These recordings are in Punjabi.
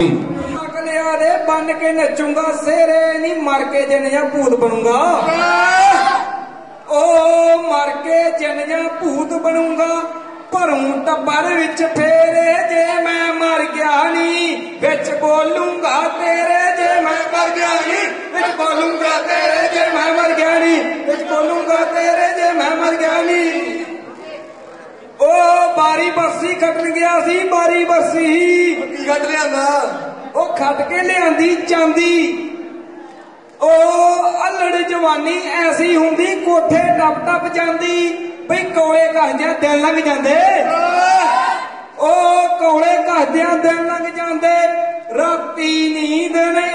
ਅਕਲਿਆ ਦੇ, ਬੰਨ ਕੇ ਨੱਚੂਗਾ ਸੇਰੇ ਨਹੀਂ ਮਰ ਕੇ ਜਨ ਜਾਂ ਭੂਤ ਬਣੂਗਾ। ਓ ਮਰ ਕੇ ਜਨ ਜਾਂ ਭੂਤ ਬਣੂਗਾ ਭਰੂੰ ਟੱਬਰ ਵਿੱਚ ਫੇਰੇ ਜੇ ਬਾਰੀ ਬਰਸੀ ਖੱਟਣ ਗਿਆ ਸੀ ਬਾਰੀ ਬਰਸੀ। ਕੀ ਕੱਢ ਲਿਆਂਦਾ? ਉਹ ਖੱਟ ਕੇ ਲਿਆਂਦੀ ਚਾਂਦੀ। ਉਹ ਅਲੜ ਜਵਾਨੀ ਐਸੀ ਹੁੰਦੀ ਕੋਠੇ ਟੱਪ ਟੱਪ ਜਾਂਦੀ। ਬਈ ਕੋਲੇ ਕਹਦਿਆਂ ਦਿਨ ਲੰਘ ਜਾਂਦੇ। ਉਹ ਕੋਲੇ ਕਹਦਿਆਂ ਦਿਨ ਲੰਘ ਜਾਂਦੇ। ਰਾਤੀ ਨੀਂਦ ਨਹੀਂ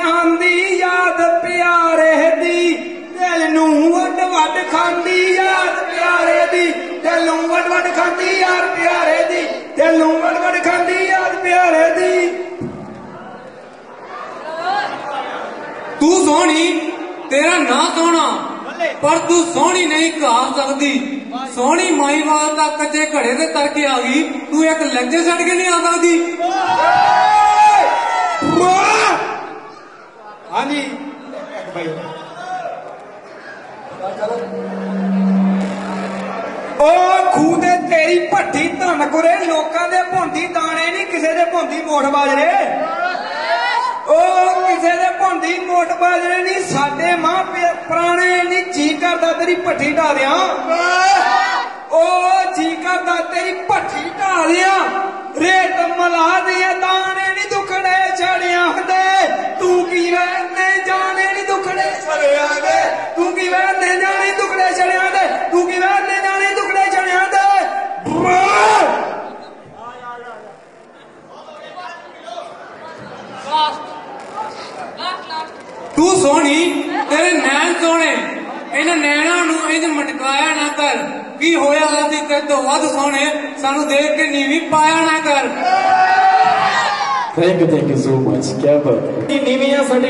ਸੋਹਣੀ ਤੇਰਾ ਨਾਂ ਸੋਹਣਾ ਪਰ ਤੂੰ ਸੋਹਣੀ ਨਹੀਂ ਕਹਾ ਸਕਦੀ। ਸੋਹਣੀ ਮਾਈਵਾਲ ਦਾ ਕੱਚੇ ਘੜੇ ਤੇ ਤਰ ਕੇ ਆ ਗਈ। ਤੂੰ ਇੱਕ ਲੈਕਚਰ ਛੱਡ ਕੇ ਨਹੀਂ ਆ ਸਕਦੀ! ਹਾਂਜੀ। ਭਾਈ ਉਹ ਖੂਹ ਤੇ ਤੇਰੀ ਭੱਠੀ ਧਨ ਗੁਰੇ ਲੋਕਾਂ ਦੇ ਭੁੰਦੀ ਦਾਣੇ ਨਹੀਂ ਕਿਸੇ ਦੇ ਭੁੰਦੀ ਮੋਠ ਬਾਜਰੇ ਦੇ ਭੁੰਦੀ ਬਾਜਰੇ ਨਹੀਂ, ਸਾਡੇ ਮਾਂ ਪਿਓ ਪੁਰਾਣੇ ਨਹੀਂ ਜੀ ਕਰਦਾ ਤੇਰੀ ਭੱਠੀ ਢਾ ਦਿਆਂ। ਉਹ ਜੀ ਕਰਦਾ ਤੇਰੀ ਭੱਠੀ ਢਾ ਦਿਆਂ। ਰੇਤ ਮਲਾ ਦੀਆਂ ਤੂੰ ਸੋਹਣੀ ਤੇਰੇ ਨੈਣ ਸੋਹਣੇ। ਇਹਨਾਂ ਨੈਣਾਂ ਨੂੰ ਇੰਜ ਮਟਕਾਇਆ ਨਾ ਕਰ। ਕੀ ਹੋਇਆ ਅਸੀਂ ਤੇ ਤੋਂ ਵੱਧ ਸੋਹਣੇ? ਸਾਨੂੰ ਦੇਖ ਕੇ ਨੀਵੀਂ ਪਾਇਆ ਨਾ ਕਰ। Thank you thank you so much ਕੀ ਬਾਤ ਆ ਸਾਡੀ